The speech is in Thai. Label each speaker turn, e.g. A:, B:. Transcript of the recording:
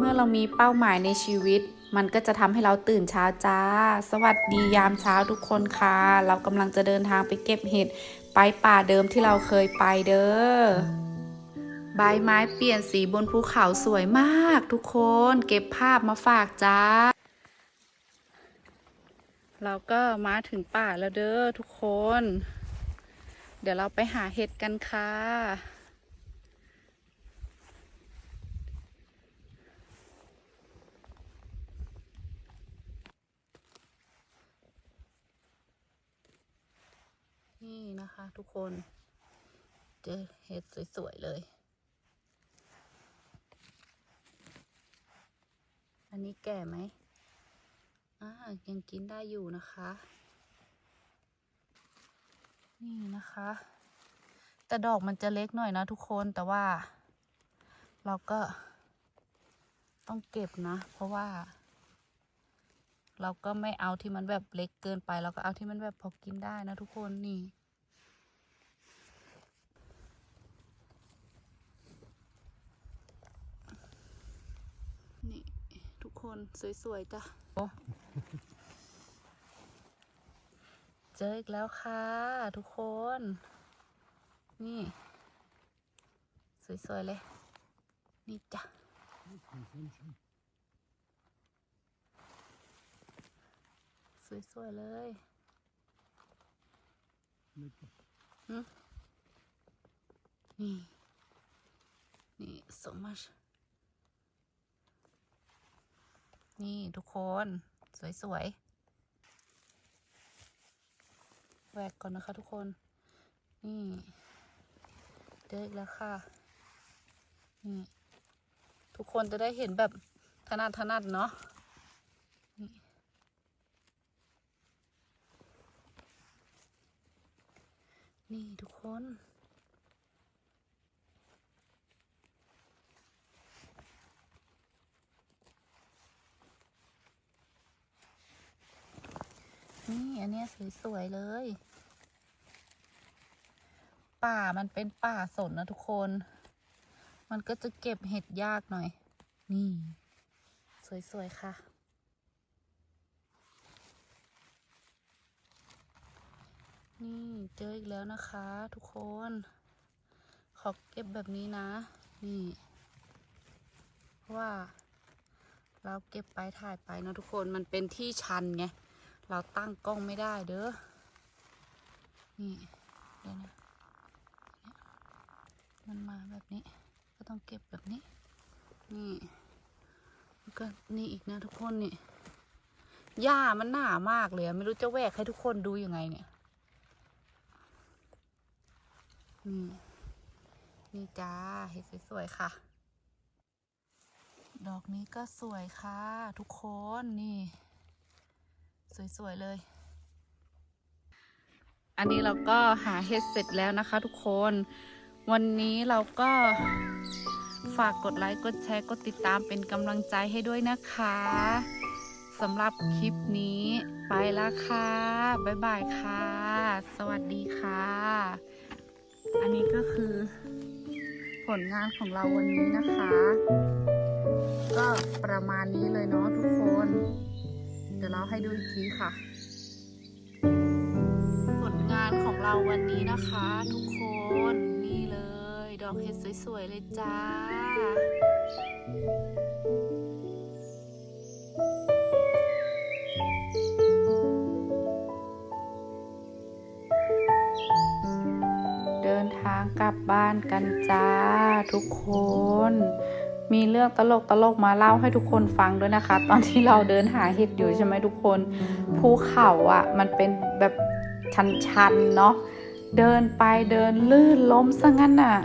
A: เมื่อเรามีเป้าหมายในชีวิต มันก็จะทำให้เราตื่นเช้าจ้า สวัสดียามเช้าทุกคนค่ะ เรากำลังจะเดินทางไปเก็บเห็ดไปป่าเดิมที่เราเคยไปเด้อใบไม้เปลี่ยนสีบนภูเขาสวยมากทุกคนเก็บภาพมาฝากจ้า เราก็มาถึงป่าแล้วเด้อทุกคน เดี๋ยวเราไปหาเห็ดกันค่ะ นะคะทุกคน เจอเห็ดสวย ๆ เลย อันนี้แก่ไหมอ่ายังกินได้อยู่นะคะ นี่นะคะ แต่ดอกมันจะเล็กหน่อยนะทุกคนแต่ว่า เราก็ต้องเก็บนะ เพราะว่า เราก็ไม่เอาที่มันแบบเล็กเกินไป เราก็เอาที่มันแบบพอกินได้นะทุกคนนี่ คนสวยๆจ้ะเจออีกแล้วค่ะทุกคน นี่ สวยๆเลย นี่จ้ะสวยๆเลยหึนี่ นี่ so much นี่ทุกคนสวยๆแหวกก่อนนะคะทุกคน นี่เจออีกแล้วค่ะ นี่ทุกคนจะได้เห็นแบบถนัดถนัดเนาะนี่นี่ทุกคน นี่ อันเนี้ยสวยๆเลย ป่ามันเป็นป่าสนนะทุกคน มันก็จะเก็บเห็ดยากหน่อย นี่ สวยๆค่ะ นี่เจออีกแล้วนะคะ ทุกคน ขอเก็บแบบนี้นะ นี่ ว่าเราเก็บไปถ่ายไปเนะทุกคนมันเป็นที่ชันไง เราตั้งกล้องไม่ได้เด้อ นี่เดี๋ยวนะมันมาแบบนี้ ก็ต้องเก็บแบบนี้ นี่แล้วก็นี่อีกนะทุกคนนี่ หญ้ามันหนามากเลย ไม่รู้จะแวกให้ทุกคนดูยังไงเนี่ย นี่ นี่จ้า เห็ดสวยๆค่ะ ดอกนี้ก็สวยค่ะ ทุกคนนี่ สวยๆเลย อันนี้เราก็หาเห็ดเสร็จแล้วนะคะทุกคน วันนี้เราก็ฝากกดไลค์ กดแชร์ กดติดตามเป็นกำลังใจให้ด้วยนะคะสำหรับคลิปนี้ไปล้วค่ะ บ๊ายบายค่ะ สวัสดีค่ะ อันนี้ก็คือผลงานของเราวันนี้นะคะ ก็ประมาณนี้เลยเนาะทุกคน เดี๋ยวเราให้ดูอีกทีค่ะ ผลงานของเราวันนี้นะคะ ทุกคนนี่เลย ดอกเห็ดสวยๆเลยจ้าเดินทางกลับบ้านกันจ้าทุกคน มีเรื่องตลกตลกๆมาเล่าให้ทุกคนฟังด้วยนะคะ ตอนที่เราเดินหาเห็ดอยู่ใช่ไหมทุกคนภูเขาอะ มันเป็นแบบชันๆเนาะเดินไปเดินลื่นล้มซะงั้นอะ